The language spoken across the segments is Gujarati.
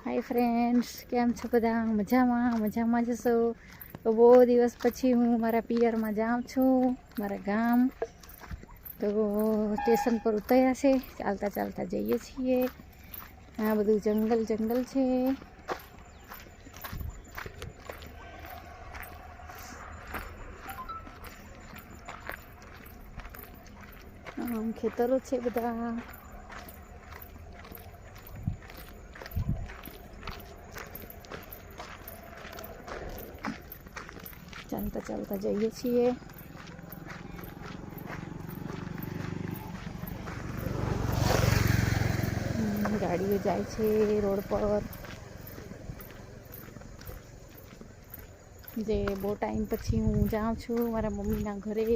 હાય ફ્રેન્ડ્સ કેમ છો બધા? મજામાં? મજામાં જશો તો બહુ દિવસ પછી હું મારા પિયરમાં જાઉં છું, મારા ગામ. તો સ્ટેશન પર ઉતર્યા છે. ચાલતા ચાલતા જઈએ છીએ. આ બધું જંગલ જંગલ છે. ખેતરો છે બધા. ચાલતા ચાલતા જઈએ છીએ. ગાડીઓ જાય છે રોડ પર. જે બહુ ટાઈમ પછી હું જાઉં છું મારા મમ્મીના ઘરે.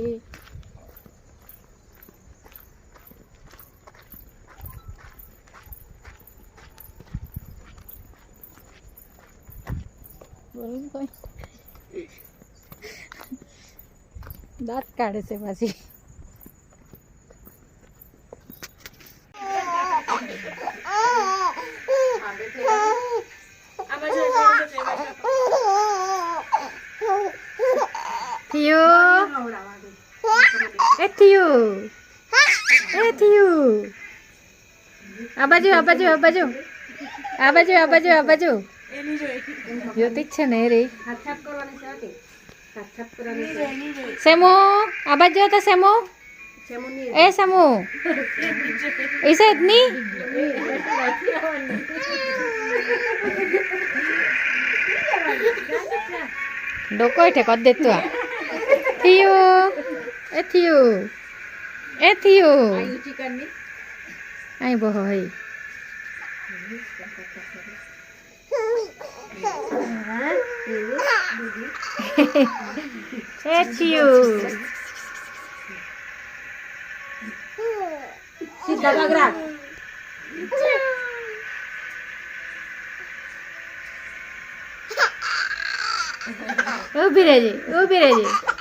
બોલું કોઈ. દાંત કાઢે છે પાછી. આ બાજુ આ બાજુ આ બાજુ. આ બાજુ આ બાજુ આ બાજુ. જોતી જ છે ને રે કરવાની শ্যামু, আবার যাও তো শ্যামু। এ শ্যামু। এসে এতনি? ডোকো এঠে, কর দে তো থিও এ থিও এ থিও আই বহ, হই। Uhum. é, tio. Se dá pra grávida. Ô, Birelli, ô, Birelli.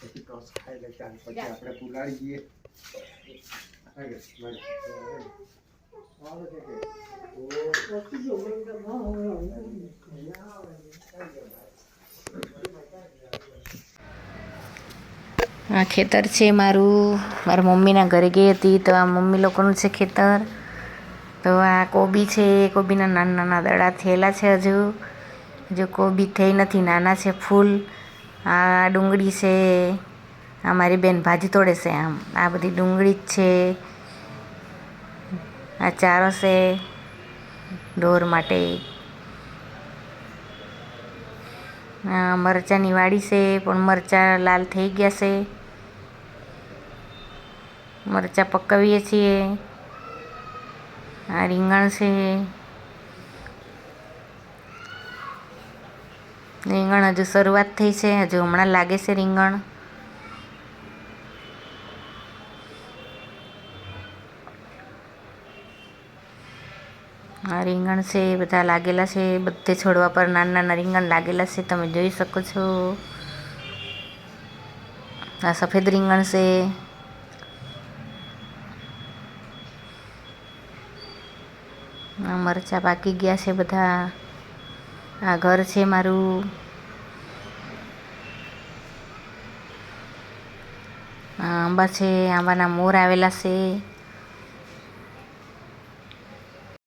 પછી ટોસ ખાઈ લે ચાલ પછી આપણે પુલાડી જઈએ આ ખેતર છે મારું. મારા મમ્મીના ઘરે ગઈ હતી તો આ મમ્મી લોકોનું છે ખેતર. તો આ કોબી છે કોબીના નાના નાના દડા થયેલા છે હજુ. હજુ કોબી થઈ નથી, નાના છે ફૂલ. આ ડુંગળી છે, આ મારી બેન ભાજી તોડે છે આમ. આ બધી ડુંગળી જ છે. આ ચારો છે. ઢોર માટે. મરચાંની વાડી છે, પણ મરચાં લાલ થઈ ગયા છે. મરચાં પકાવીએ છીએ. આ રીંગણ છે. રીંગણ હજુ શરૂઆત થઈ છે, હજુ હમણાં લાગે છે રીંગણ. આ રીંગણ છે બધા લાગેલા છે બધે છોડવા પર નાના નાના રીંગણ લાગેલા છે, તમે જોઈ શકો છો. આ સફેદ રીંગણ છે. આ મરચાં પાકી ગયા છે બધા. આ ઘર છે મારું. આ આંબા છે, આંબાના મોર આવેલા છે.